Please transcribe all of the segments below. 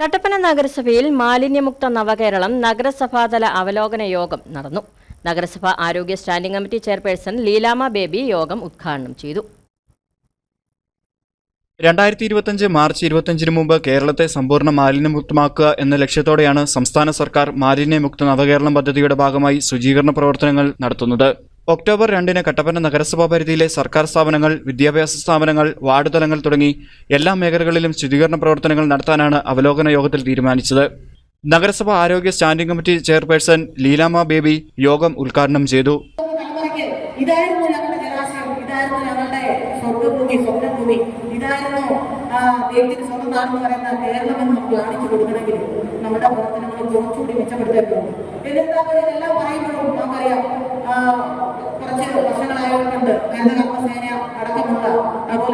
കട്ടപ്പന നഗരസഭയിൽ മാലിന്യമുക്ത നവകേരളം നഗരസഭാതല അവലോകന യോഗം നടന്നു. നഗരസഭ ആരോഗ്യ standing committee chairperson Leelamma Baby യോഗം ഉദ്ഘാടനം ചെയ്തു. രണ്ടായിരത്തി ഇരുപത്തഞ്ച് മാർച്ച് ഇരുപത്തഞ്ചിന് മുമ്പ് കേരളത്തെ സമ്പൂർണ മാലിന്യമുക്തമാക്കുക എന്ന ലക്ഷ്യത്തോടെയാണ് സംസ്ഥാന സർക്കാർ മാലിന്യമുക്ത നവകേരളം പദ്ധതിയുടെ ഭാഗമായി ശുചീകരണ പ്രവർത്തനങ്ങൾ നടത്തുന്നത്. ഒക്ടോബർ രണ്ടിന് കട്ടപ്പന നഗരസഭാ പരിധിയിലെ സർക്കാർ സ്ഥാപനങ്ങൾ വിദ്യാഭ്യാസ സ്ഥാപനങ്ങൾ വാർഡ് തലങ്ങൾ തുടങ്ങി എല്ലാ മേഖലകളിലും ശുചീകരണ പ്രവർത്തനങ്ങൾ നടത്താനാണ് അവലോകന യോഗത്തിൽ തീരുമാനിച്ചത്. നഗരസഭ ആരോഗ്യ standing committee chairperson Leelamma Baby യോഗം ഉദ്ഘാടനം ചെയ്തു. എന്ന് കാണിച്ചു നമ്മുടെ പ്രവർത്തനങ്ങൾ കുറച്ചുകൂടി മെച്ചപ്പെടുത്തേണ്ടതുണ്ട്. എന്നിട്ട് ഇതെല്ലാം പറയുമ്പോഴും നമുക്കറിയാം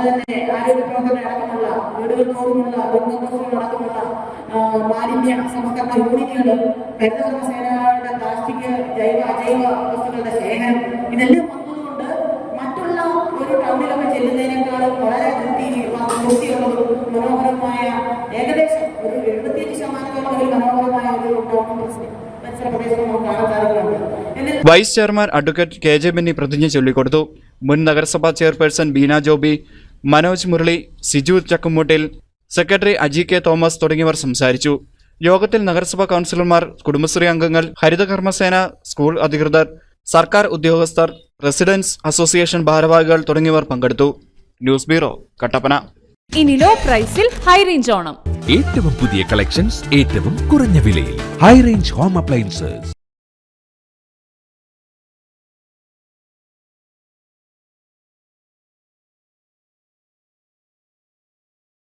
തന്നെ ആരോഗ്യ പ്രവർത്തനം അടക്കമുള്ള വീടുകൾ തോറുമുള്ള ദുരിതാശ്വാസങ്ങൾ അടക്കമുള്ള മാലിന്യ സംസ്കരണ യൂണിറ്റുകൾ ഹരിതകർമ്മസേനയുടെ പ്ലാസ്റ്റിക് ജൈവ അജൈവ വസ്തുക്കളുടെ ശേഖരം ഇതെല്ലാം വന്നതുകൊണ്ട് മറ്റുള്ള ഒരു ടൗണിലൊക്കെ ചെല്ലുന്നതിനേക്കാളും വളരെ വൃത്തി വൃത്തിയുള്ളതും മനോഹരമായ ഏകദേശം ഒരു എഴുപത്തിയഞ്ച് ശതമാനത്തോളം മനോഹരമായ ഒരു ടൗൺ പരിസര പ്രദേശം നമുക്ക് കാണാൻ സാധിക്കുന്നുണ്ട്. Vice chairman advocate K J Benny പ്രതിജ്ഞ ചൊല്ലിക്കൊടുത്തു. മുൻ നഗരസഭാ chairperson Beena Joby Manoj Murali Siju Chakkumoottil secretary Aji K Thomas തുടങ്ങിയവർ സംസാരിച്ചു. യോഗത്തിൽ നഗരസഭാ കൗൺസിലർമാർ കുടുംബശ്രീ അംഗങ്ങൾ ഹരിതകർമ്മസേന സ്കൂൾ അധികൃതർ സർക്കാർ ഉദ്യോഗസ്ഥർ റെസിഡൻസ് അസോസിയേഷൻ ഭാരവാഹികൾ തുടങ്ങിയവർ പങ്കെടുത്തു. News bureau Kattappana. ഇനി ലോ പ്രൈസിൽ ഹൈ റേഞ്ച് ഓണം. ഏറ്റവും പുതിയ കളക്ഷൻസ് ഏറ്റവും കുറഞ്ഞ വിലയിൽ. High range home appliances.